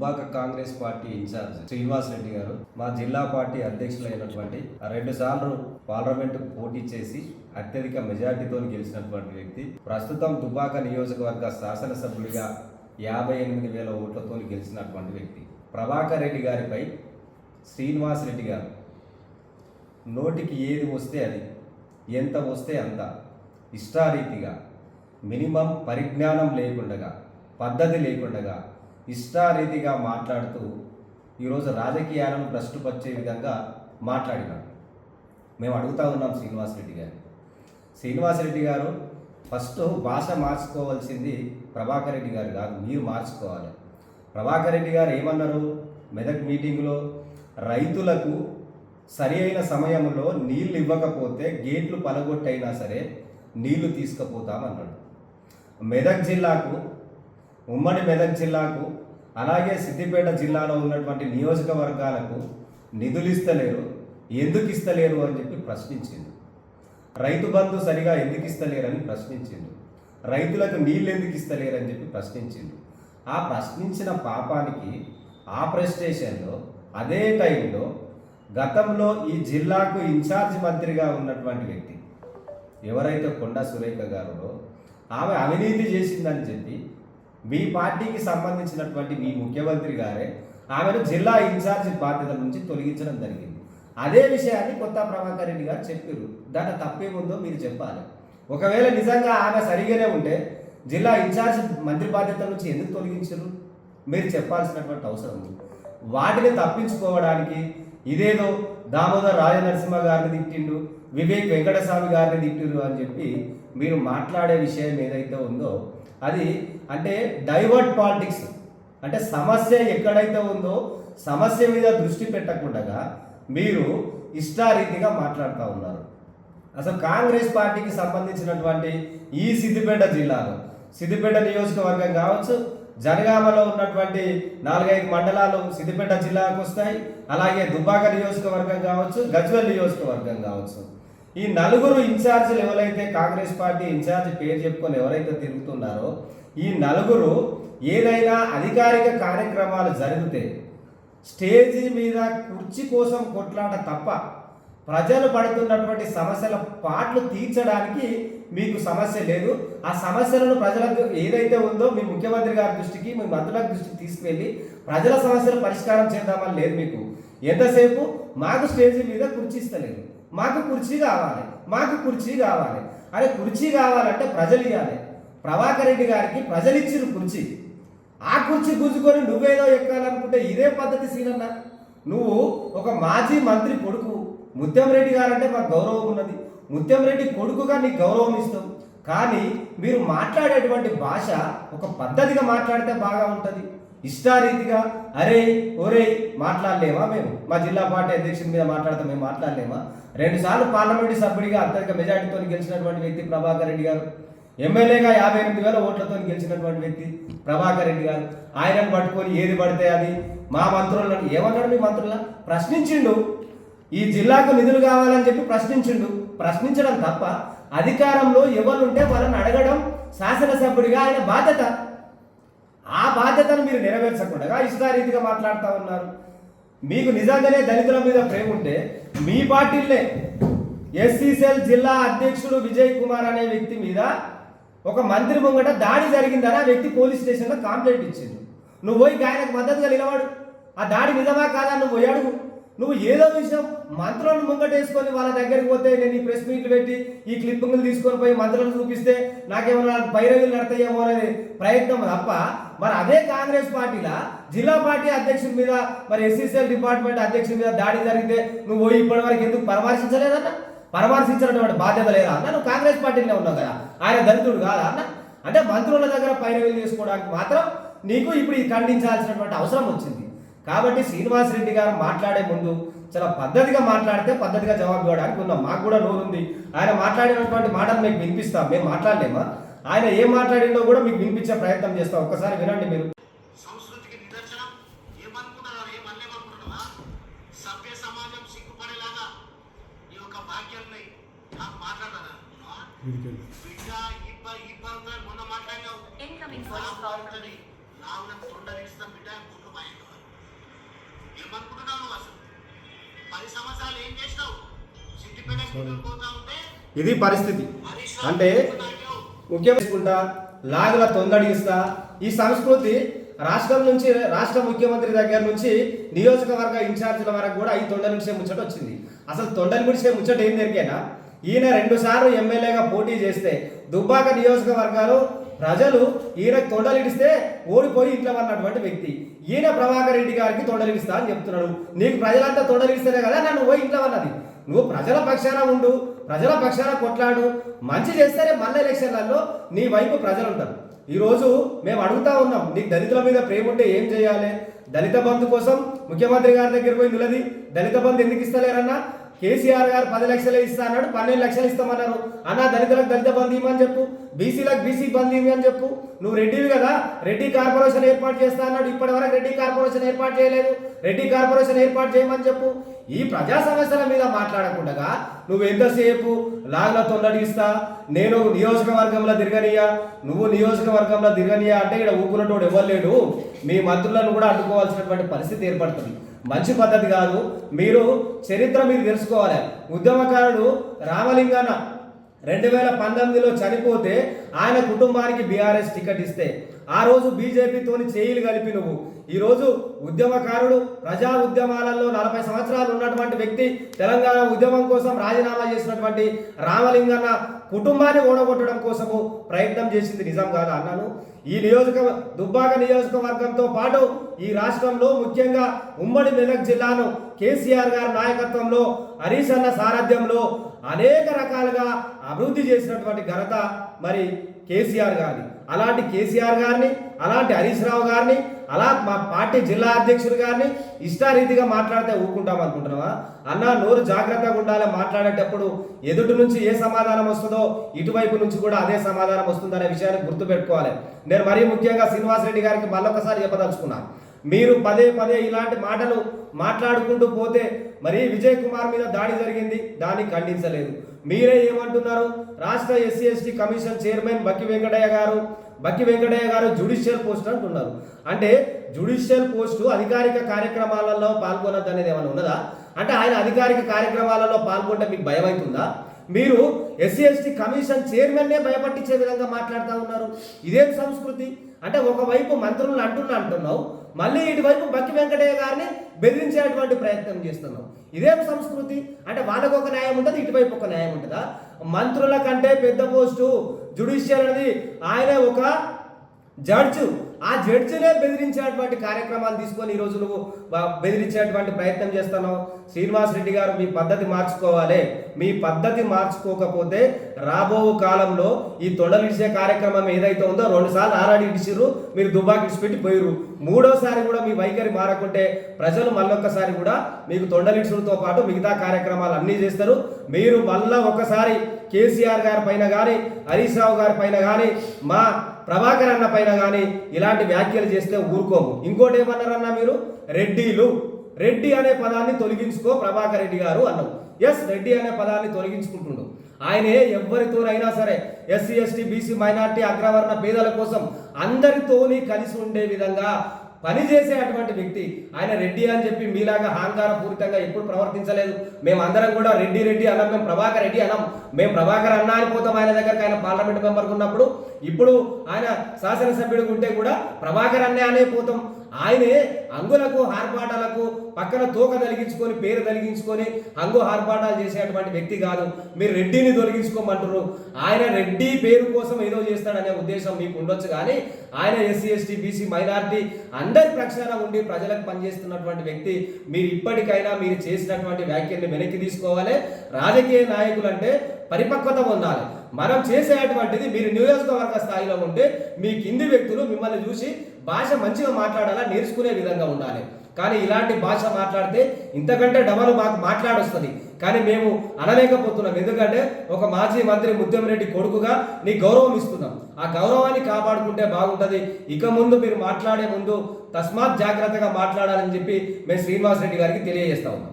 Dubbaka Congress party incharge Srinivas Reddy garu మా జిల్లా party అధ్యక్షులైనటువంటి రెండు సార్లు పార్లమెంట్ పోటీ చేసి అత్యధిక మెజార్టీతో గెలిచినటువంటి వ్యక్తి ప్రస్తుతం దుబ్బాక నియోజకవర్గ శాసనసభ్యుడిగా యాభై ఎనిమిది వేల ఓట్లతో గెలిచినటువంటి వ్యక్తి. ప్రభాకర్ రెడ్డి గారిపై శ్రీనివాస్ రెడ్డి గారు నోటికి ఏది వస్తే అది ఎంత వస్తే అంత ఇష్టారీతిగా మినిమం పరిజ్ఞానం లేకుండగా పద్ధతి లేకుండగా ఇష్టారీతిగా మాట్లాడుతూ ఈరోజు రాజకీయాలను భ్రష్టుపరిచే విధంగా మాట్లాడినాడు. మేము అడుగుతా ఉన్నాం శ్రీనివాసరెడ్డి గారు శ్రీనివాసరెడ్డి గారు ఫస్ట్ భాష మార్చుకోవాల్సింది ప్రభాకర్ రెడ్డి గారు కాదు మీరు మార్చుకోవాలి. ప్రభాకర్ రెడ్డి గారు ఏమన్నారు? మెదక్ మీటింగ్లో రైతులకు సరి అయిన సమయంలో నీళ్ళు ఇవ్వకపోతే గేట్లు పలగొట్టైనా సరే నీళ్ళు తీసుకుపోతామన్నాడు. మెదక్ జిల్లాకు ఉమ్మడి మెదక్ జిల్లాకు అలాగే సిద్దిపేట జిల్లాలో ఉన్నటువంటి నియోజకవర్గాలకు నిధులు ఇస్తలేరు ఎందుకు ఇస్తలేరు అని చెప్పి ప్రశ్నించింది రైతు బంధు సరిగా ఎందుకు ఇస్తలేరని ప్రశ్నించిండు. రైతులకు నీళ్ళు ఎందుకు ఇస్తలేరని చెప్పి ప్రశ్నించిండు. ఆ ప్రశ్నించిన పాపానికి ఆ ప్రెస్టేషన్లో అదే టైంలో గతంలో ఈ జిల్లాకు ఇన్ఛార్జ్ మంత్రిగా ఉన్నటువంటి వ్యక్తి ఎవరైతే కొండా సురేఖ గారో ఆమె అవినీతి చేసిందని చెప్పి మీ పార్టీకి సంబంధించినటువంటి మీ ముఖ్యమంత్రి గారే ఆమెను జిల్లా ఇన్ఛార్జ్ బాధ్యతల నుంచి తొలగించడం జరిగింది. అదే విషయాన్ని కొత్త ప్రభాకర్ రెడ్డి గారు చెప్పారు దాంట్లో తప్పేముందో మీరు చెప్పాలి. ఒకవేళ నిజంగా ఆమె సరిగానే ఉంటే జిల్లా ఇన్ఛార్జ్ మంత్రి బాధ్యత నుంచి ఎందుకు తొలగించారు మీరు చెప్పాల్సినటువంటి అవసరం ఉంది. వాటిని తప్పించుకోవడానికి ఇదేదో దామోదర్ రాజనరసింహ గారిని తిట్టిండు వివేక్ వెంకటస్వామి గారిని తిట్టిండు అని చెప్పి మీరు మాట్లాడే విషయం ఏదైతే ఉందో అది అంటే డైవర్ట్ పాలిటిక్స్. అంటే సమస్య ఎక్కడైతే ఉందో సమస్య మీద దృష్టి పెట్టకుండా మీరు ఇష్టారీతిగా మాట్లాడుతూ ఉన్నారు. అసలు కాంగ్రెస్ పార్టీకి సంబంధించినటువంటి ఈ సిద్దిపేట జిల్లాలో సిద్దిపేట నియోజకవర్గం కావచ్చు జనగామలో ఉన్నటువంటి నాలుగైదు మండలాలు సిద్దిపేట జిల్లాకు వస్తాయి అలాగే దుబ్బాక నియోజకవర్గం కావచ్చు గజ్వెల్ నియోజకవర్గం కావచ్చు. ఈ నలుగురు ఇన్ఛార్జీలు ఎవరైతే కాంగ్రెస్ పార్టీ ఇన్ఛార్జ్ పేరు చెప్పుకొని ఎవరైతే తిరుగుతున్నారో ఈ నలుగురు ఏదైనా అధికారిక కార్యక్రమాలు జరిగితే స్టేజీ మీద కుర్చీ కోసం కొట్లాట తప్ప ప్రజలు పడుతున్నటువంటి సమస్యల పాటలు తీర్చడానికి మీకు సమస్య లేదు. ఆ సమస్యలను ప్రజలకు ఏదైతే ఉందో మీ ముఖ్యమంత్రి గారి దృష్టికి మీ మంత్రుల దృష్టికి తీసుకువెళ్ళి ప్రజల సమస్యలు పరిష్కారం చేద్దామని లేదు మీకు. ఎంతసేపు మాకు స్టేజీ మీద కుర్చీ ఇస్తలేదు. మాకు కుర్చీ కావాలి మాకు కుర్చీ కావాలి. అరే కుర్చీ కావాలంటే ప్రజలు ఇవ్వాలి. ప్రభాకర్ రెడ్డి గారికి ప్రజలు ఇచ్చిన కుర్చీ. ఆ కుర్చీ గుంజుకొని నువ్వేదో ఎక్కాలనుకుంటే ఇదే పద్ధతి సీనన్న. నువ్వు ఒక మాజీ మంత్రి కొడుకు. ముత్యంరెడ్డి గారంటే మాకు గౌరవం ఉన్నది. ముత్యం రెడ్డి కొడుకుగా నీకు గౌరవం ఇస్తాం. కానీ మీరు మాట్లాడేటువంటి భాష ఒక పద్ధతిగా మాట్లాడితే బాగా ఉంటుంది. ఇష్టారీతిగా అరే ఒరే మాట్లాడలేమా మేము? మా జిల్లా పార్టీ అధ్యక్షుడి మీద మాట్లాడితే మేము మాట్లాడలేమా? రెండుసార్లు పార్లమెంటు సభ్యుడిగా అత్యధిక మెజార్టీతో గెలిచినటువంటి వ్యక్తి ప్రభాకర్ రెడ్డి గారు. ఎమ్మెల్యేగా యాభై ఎనిమిది వేల ఓట్లతో గెలిచినటువంటి వ్యక్తి ప్రభాకర్ రెడ్డి గారు. ఆయనను పట్టుకొని ఏది పడితే అది. మా మంత్రులను ఏమన్నాడు మీ మంత్రుల? ప్రశ్నించిండు. ఈ జిల్లాకు నిధులు కావాలని చెప్పి ప్రశ్నించిండు. ప్రశ్నించడం తప్ప అధికారంలో ఎవరుంటే వాళ్ళని అడగడం శాసనసభ్యుడిగా ఆయన బాధ్యత. ఆ బాధ్యతను మీరు నెరవేర్చకుండా ఇష్టారీతిగా మాట్లాడుతూ ఉన్నారు. మీకు నిజంగానే దళితుల మీద ప్రేమ ఉంటే మీ పార్టీలే ఎస్సీసెల్ జిల్లా అధ్యక్షుడు విజయ్ కుమార్ అనే వ్యక్తి మీద ఒక మంత్రి ముంగట దాడి జరిగిందని ఆ వ్యక్తి పోలీస్ స్టేషన్లో కంప్లైంట్ ఇచ్చిండు. నువ్వు పోయి ఆయనకు మద్దతుగా నిలవాడు ఆ దాడి నిజమా కాదా నువ్వు పోయి అడుగు. నువ్వు ఏదో విషయం మంత్రులను ముంగటేసుకొని వాళ్ళ దగ్గరికి పోతే నేను ఈ ప్రెస్ మీట్లు పెట్టి ఈ క్లిప్పింగ్లు తీసుకొని పోయి మంత్రులను చూపిస్తే నాకేమన్నా పైరవీలు నడతాయేమో అనేది ప్రయత్నం తప్ప మరి అదే కాంగ్రెస్ పార్టీలా? జిల్లా పార్టీ అధ్యక్షుడి మీద మరి ఎస్సీసీఎల్ డిపార్ట్మెంట్ అధ్యక్షుడి మీద దాడి జరిగితే నువ్వు పోయి ఇప్పటి వరకు ఎందుకు పరామర్శించలేదన్న? పరామర్శించినటువంటి బాధ్యత లేదా అన్న? నువ్వు కాంగ్రెస్ పార్టీలో ఉన్నావు కదా ఆయన దళితుడు కాదా అన్న? అంటే మంత్రుల దగ్గర పైరవీలు చేసుకోవడానికి మాత్రం నీకు ఇప్పుడు ఖండించాల్సినటువంటి అవసరం వచ్చింది. కాబట్టి శ్రీనివాస్ రెడ్డి గారు మాట్లాడే ముందు చాలా పద్ధతిగా మాట్లాడితే పద్ధతిగా జవాబు ఇవ్వడానికి ఉన్నాం మాకు కూడా నోరుంది ఆయన మాట్లాడినటువంటి మాటలు మీకు వినిపిస్తాం. మేము మాట్లాడలేమా? ఆయన ఏం మాట్లాడిందో కూడా మీకు వినిపించే ప్రయత్నం చేస్తాం. ఒక్కసారి వినండి మీరు. బిడ్డ ఇబ్బ ఇది పరిస్థితి. అంటే ముఖ్యమంత్రి లాగుల తొందడిగిస్తా ఈ సంస్కృతి రాష్ట్రం నుంచి రాష్ట్ర ముఖ్యమంత్రి దగ్గర నుంచి నియోజకవర్గ ఇన్ఛార్జీల వరకు కూడా ఈ తొండ నిమిషం ముచ్చట వచ్చింది. అసలు తొండని ముడిసే ముచ్చట ఏం దొరికేనా ఈయన రెండుసార్లు ఎమ్మెల్యేగా పోటీ చేస్తే దుబ్బాక నియోజకవర్గాలు ప్రజలు ఈయనకు తొండలిడిస్తే ఓడిపోయి ఇంట్లో ఉన్నటువంటి వ్యక్తి. ఈయన ప్రభాకర్ రెడ్డి గారికి తొండలిస్తా అని చెప్తున్నాడు. నీకు ప్రజలంతా తొండలిస్తేనే కదా నన్ను పోయి ఇంట్లో అన్నది నువ్వు ప్రజల పక్షాన ఉండు ప్రజల పక్షాన కొట్లాడు. మంచి చేస్తేనే మళ్ళీ ఎలక్షన్లలో నీ వైపు ప్రజలు ఉంటారు ఈరోజు మేము అడుగుతా ఉన్నాం నీకు దళితుల మీద ప్రేమ ఉంటే ఏం చేయాలి? దళిత బంధు కోసం ముఖ్యమంత్రి గారి దగ్గర పోయి నిలది. దళిత బంధు ఎందుకు ఇస్తలేరన్నా? కేసీఆర్ గారు పది లక్షలు ఇస్తా అన్నాడు పన్నెండు లక్షలు ఇస్తామన్నారు. అన్న దళితులకు దళిత బంధు ఇవ్వమని చెప్పు బీసీలకు బీసీ బంధు ఇవ్వమని చెప్పు. నువ్వు రెడ్డివి కదా రెడ్డి కార్పొరేషన్ ఏర్పాటు చేస్తా అన్నాడు. ఇప్పటి వరకు రెడ్డి కార్పొరేషన్ ఏర్పాటు చేయలేదు. రెడ్డి కార్పొరేషన్ ఏర్పాటు చేయమని చెప్పు. ఈ ప్రజా సమస్యల మీద మాట్లాడకుండా నువ్వు ఎంతసేపు లాగ్ల తొందడిస్తా నేను నియోజకవర్గంలో తిరగనియా నువ్వు నియోజకవర్గంలో తిరగనియా అంటే ఇక్కడ ఊపుకున్నట్టు ఎవరు లేడు. మీ మంత్రులను కూడా అడ్డుకోవాల్సినటువంటి పరిస్థితి ఏర్పడుతుంది. మంచి పద్ధతి కాదు. మీరు చరిత్ర మీరు తెలుసుకోవాలి. ఉద్యమకారుడు రామలింగన్న రెండు వేల పంతొమ్మిదిలో చనిపోతే ఆయన కుటుంబానికి బీఆర్ఎస్ టికెట్ ఇస్తే. ఆ రోజు బీజేపీతోని చేయిలు కలిపి నువ్వు. ఈరోజు ఉద్యమకారుడు ప్రజా ఉద్యమాలలో నలభై సంవత్సరాలు ఉన్నటువంటి వ్యక్తి తెలంగాణ ఉద్యమం కోసం రాజీనామా చేసినటువంటి రామలింగన్న కుటుంబాన్ని ఓడగొట్టడం కోసము ప్రయత్నం చేసింది. నిజం కాదా అన్నాను? ఈ నియోజక దుబ్బాక నియోజకవర్గంతో పాటు ఈ రాష్ట్రంలో ముఖ్యంగా ఉమ్మడి మెదక్ జిల్లాను కేసీఆర్ గారి నాయకత్వంలో హరీష్ అన్న సారథ్యంలో అనేక రకాలుగా అభివృద్ధి చేసినటువంటి ఘనత మరి కేసీఆర్ గారిని అలాంటి కేసీఆర్ గారిని అలాంటి హరీష్ రావు గారిని అలా మా పార్టీ జిల్లా అధ్యక్షుడు గారిని ఇష్టారీతిగా మాట్లాడితే ఊరుకుంటాం అనుకుంటున్నావా? అన్న నోరు జాగ్రత్తగా ఉండాలి మాట్లాడేటప్పుడు ఎదుటి నుంచి ఏ సమాధానం వస్తుందో ఇటువైపు నుంచి కూడా అదే సమాధానం వస్తుందనే విషయాన్ని గుర్తుపెట్టుకోవాలి. నేను మరీ ముఖ్యంగా శ్రీనివాసరెడ్డి గారికి మళ్ళొకసారి చెప్పదలుచుకున్నాను మీరు పదే పదే ఇలాంటి మాటలు మాట్లాడుకుంటూ పోతే మరి విజయ్ కుమార్ మీద దాడి జరిగింది దాన్ని ఖండించలేదు. మీరే ఏమంటున్నారు? రాష్ట్ర SC ST commission chairman Bakki Venkataiah garu Bakki Venkataiah గారు జుడిషియల్ పోస్ట్ అంటున్నారు. అంటే జుడిషియల్ పోస్టు అధికారిక కార్యక్రమాలలో పాల్గొనద్దు అనేది ఏమైనా ఉన్నదా? అంటే ఆయన అధికారిక కార్యక్రమాలలో పాల్గొంటే మీకు భయం అవుతుందా మీరు ఎస్సీ ఎస్టీ కమిషన్ చైర్మన్నే భయపట్టించే విధంగా మాట్లాడుతూ ఉన్నారు. ఇదేం సంస్కృతి? అంటే ఒకవైపు మంత్రులను అంటున్నా అంటున్నావు మళ్ళీ ఇటువైపు బక్కి వెంకటయ్య గారిని బెదిరించేటువంటి ప్రయత్నం చేస్తున్నావు. ఇదేం సంస్కృతి? అంటే వాళ్ళకు ఒక న్యాయం ఉంటుంది ఇటువైపు ఒక న్యాయం ఉంటుందా? మంత్రుల కంటే పెద్ద పోస్టు జుడిషియల్ అనేది ఆయనే ఒక జడ్జు ఆ జడ్జినే బెదిరించేటువంటి కార్యక్రమాలు తీసుకొని ఈరోజు నువ్వు బెదిరించేటువంటి ప్రయత్నం చేస్తున్నావు. శ్రీనివాస్ రెడ్డి గారు మీ పద్ధతి మార్చుకోవాలి. మీ పద్ధతి మార్చుకోకపోతే రాబో కాలంలో ఈ తొడలిడిచే కార్యక్రమం ఏదైతే ఉందో రెండు సార్లు ఆరాడి ఇడిచిర్రు మీరు దుబాకి ఇడిచిపెట్టి పోయిర్రు. మూడోసారి కూడా మీ వైఖరి మారకుంటే ప్రజలు మళ్ళొక్కసారి కూడా మీకు తొండలిడ్చులతో పాటు మిగతా కార్యక్రమాలు అన్నీ చేస్తారు. మీరు మళ్ళా ఒకసారి కేసీఆర్ గారి పైన కానీ హరీష్ రావు గారి పైన కానీ మా ప్రభాకర్ అన్న పైన కానీ ఇలాంటి వ్యాఖ్యలు చేస్తే ఊరుకోము. ఇంకోటి ఏమన్నారన్నా మీరు? రెడ్డిలు. రెడ్డి అనే పదాన్ని తొలగించుకో ప్రభాకర్ రెడ్డి గారు అన్నావు. ఎస్ రెడ్డి అనే పదాన్ని తొలగించుకుంటుండు. ఆయనే ఎవరితోనైనా సరే ఎస్సీ ఎస్టీ బీసీ మైనార్టీ అగ్రవర్ణ పేదల కోసం అందరితోని కలిసి ఉండే విధంగా పనిచేసే అటువంటి వ్యక్తి ఆయన రెడ్డి అని చెప్పి మీలాగా అహంకార పూరితంగా ఎప్పుడు ప్రవర్తించలేదు. మేము అందరం కూడా రెడ్డి రెడ్డి అన్నాం. మేము ప్రభాకర్ రెడ్డి అన్నాం. మేము ప్రభాకర్ అన్నా అని పోతాం ఆయన దగ్గరకు ఆయన పార్లమెంట్ మెంబర్గా ఉన్నప్పుడు ఇప్పుడు ఆయన శాసనసభ్యుడు ఉంటే కూడా ప్రభాకర్ అన్నే అనే పోతాం. ఆయనే అంగులకు హార్పాటాలకు పక్కన తోక తొలగించుకొని పేరు తొలగించుకొని అంగు హార్పాటాలు చేసేటువంటి వ్యక్తి కాదు. మీరు రెడ్డిని తొలగించుకోమంటారు ఆయన రెడ్డి పేరు కోసం ఏదో చేస్తాడనే ఉద్దేశం మీకు ఉండొచ్చు కానీ ఆయన ఎస్సీ ఎస్టీ బీసీ మైనార్టీ అందరి ప్రక్షాళన ఉండి ప్రజలకు పనిచేస్తున్నటువంటి వ్యక్తి మీరు ఇప్పటికైనా మీరు చేసినటువంటి వ్యాఖ్యల్ని వెనక్కి తీసుకోవాలి. రాజకీయ నాయకులు అంటే పరిపక్వత పొందాలి. మనం చేసేటువంటిది మీరు నియోజకవర్గ స్థాయిలో ఉంటే మీ కింది వ్యక్తులు మిమ్మల్ని చూసి భాష మంచిగా మాట్లాడాలా నేర్చుకునే విధంగా ఉండాలి. కానీ ఇలాంటి భాష మాట్లాడితే ఇంతకంటే డబల్ మాకు మాట్లాడొస్తుంది. కానీ మేము అనలేకపోతున్నాం. ఎందుకంటే ఒక మాజీ మంత్రి ముత్యంరెడ్డి కొడుకుగా నీ గౌరవం ఇస్తున్నాం. ఆ గౌరవాన్ని కాపాడుకుంటే బాగుంటుంది. ఇక ముందు మీరు మాట్లాడే ముందు తస్మాత్ జాగ్రత్తగా మాట్లాడాలని చెప్పి మేము శ్రీనివాస్ రెడ్డి గారికి తెలియజేస్తా ఉన్నాం.